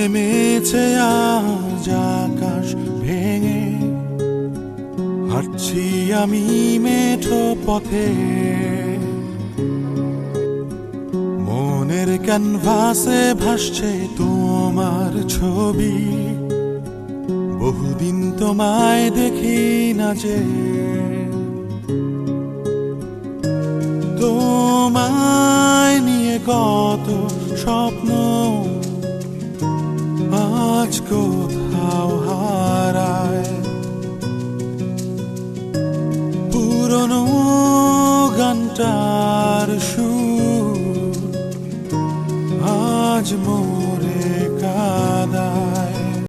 নেমেছে আজ আকাশ ভেঙে। হাঁটছি আমি মেঠো পথে। মনের ক্যানভাসে ভাসছে তোমার ছবি। বহুদিন তোমায় দেখি না যে। তোমায় নিয়ে কত স্বপ্ন আজ কোথাও হারায় পুরনো গানটার সুর আজ মোরে কাদা